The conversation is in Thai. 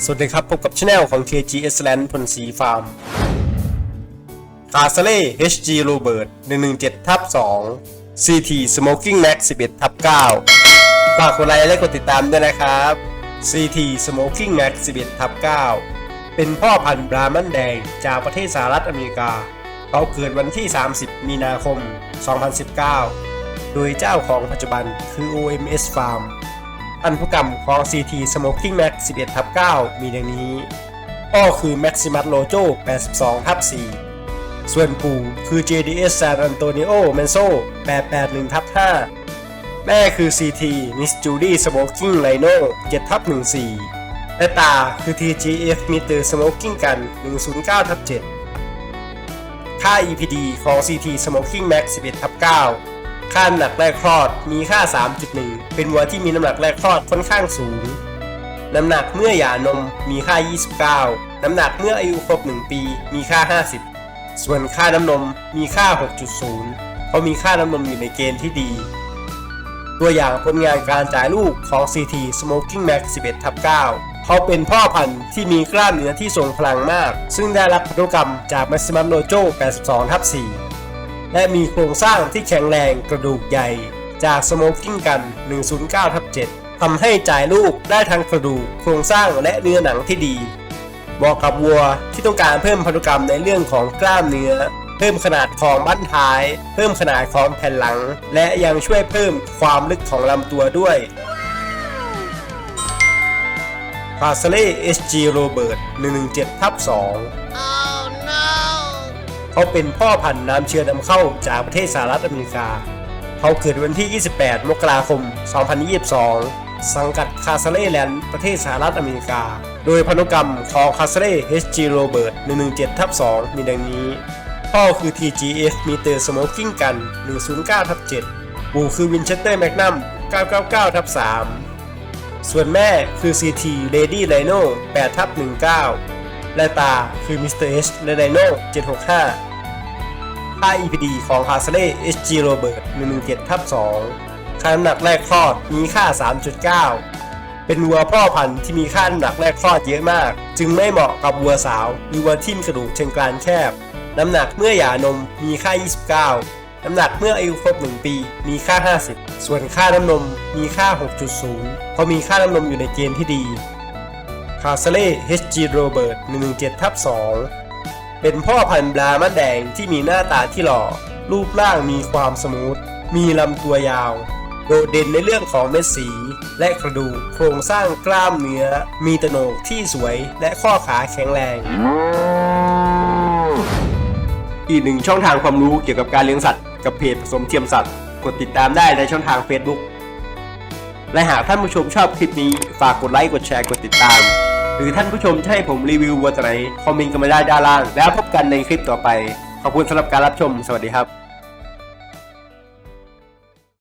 สวัสดีครับ พบกับช anel ของ KGS Land พลศรีฟาร์มคาซาเล่ HG Robert 117ทับ2 CT Smoking Max 11ทับ9ฝากกดไลค์และกดติดตามด้วยนะครับ CT Smoking Max 11ทับ9เป็นพ่อพันธุ์บรามันแดงจากประเทศสหรัฐอเมริกา เขาเกิดวันที่ 30 มีนาคม 2019 โดยเจ้าของปัจจุบันคือ OMS Farm พันธุกรรมของ CT Smoking Max 11ทับ9มีดังนี้พ่อคือ Maximus Lojo 82ทับ4ส่วนปู่คือ JDS San Antonio Menso 881ทับ5แม่คือ CT Miss Judy Smoking Rhino 7ทับ14 และตาคือ TGF Meter Smoking Gun 109ทับ7ค่า EPD ของ CT Smoking Max 11ทับ9ค่าน้ำหนักแรกคลอดมีค่า 3.1 เป็นวัวที่มีน้ำหนักแรกคลอดค่อนข้างสูง น้ำหนักเมื่อหย่านมมีค่า 29 น้ำหนักเมื่ออายุครบ 1 ปีมีค่า 50 ส่วนค่าน้ำนมมีค่า 6.0 เพราะมีค่าน้ำนมอยู่ในเกณฑ์ที่ดี ตัวอย่างผลงานการจ่ายลูกของ CT Smoking Max 11ทับ9เขาเป็นพ่อพันธุ์ที่มีกล้ามเนื้อที่ทรงพลังมาก ซึ่งได้รับพันธุกรรมจาก Maximum Lojo 82ทับ4และมีโครงสร้างที่แข็งแรงกระดูกใหญ่ จากสโมกกิ้งกัน109ทับ7ทำให้จ่ายลูกได้ทั้งกระดูกโครงสร้างและเนื้อหนังที่ดีเหมาะกับวัวที่ต้องการเพิ่มพันธุกรรมในเรื่องของกล้ามเนื้อ เพิ่มขนาดของบั้นท้าย เพิ่มขนาดของแผ่นหลัง และยังช่วยเพิ่มความลึกของลำตัวด้วย p a s l e SG Robert 117ทับ2เขาเป็นพ่อพันธุ์น้ำเชื้อนำเข้าจากประเทศสหรัฐอเมริกา เขาเกิดวันที่ 28 มกราคม 2022 สังกัดคาซาเล่แลนด์ประเทศสหรัฐอเมริกา โดยพันธุกรรมของคาซาเล่ HG Robert 117ทับ2มีดังนี้ พ่อคือ TGF Meter Smoking Gun 109ทับ7ปู่คือ Winchester Magnum 999ทับ3ส่วนแม่คือ CT Lady Rhino 8ทับ19 และตาคือ Mr. H และ Rhino 765 ค่า EPD ของ h a s l e SG Robert 117ทับ2ค่าน้ำหนักแรกคลอดมีค่า 3.9 เป็นวัวพ่อพันธุ์ที่มีค่าน้ำหนักแรกคลอดเยอะมาก จึงไม่เหมาะกับวัวสาวหรือวัวทิ่มกระดูกเชิงกรานแคบ น้ำหนักเมื่อหย่านมมีค่า 29น้ำหนักเมื่ออายุครบ 1 ปี มีค่า 50 ส่วนค่าน้ำนมมีค่า 6.0 เพราะมีค่าน้ำนมอยู่ในเกณฑ์ที่ดีคาซเล่ HG Robert 117ทับ2 เป็นพ่อพันธุ์บรามันแดงที่มีหน้าตาที่หล่อ รูปร่างมีความสมูท มีลำตัวยาว โดดเด่นในเรื่องของเม็ดสี และกระดูกโครงสร้างกล้ามเนื้อ มีตโหนกที่สวยและข้อขาแข็งแรง อีกหนึ่งช่องทางความรู้เกี่ยวกับการเลี้ยงสัตว์กับเพจผสมเทียมสัตว์ กดติดตามได้ในช่องทาง Facebook และหากท่านผู้ชมชอบคลิปนี้ ฝากกดไลค์ กดแชร์ กดติดตาม หรือท่านผู้ชมจะให้ผมรีวิววัวตัวไหนคอมเมนต์กันมาได้ด้านล่าง แล้วพบกันในคลิปต่อไป ขอบคุณสำหรับการรับชม สวัสดีครับ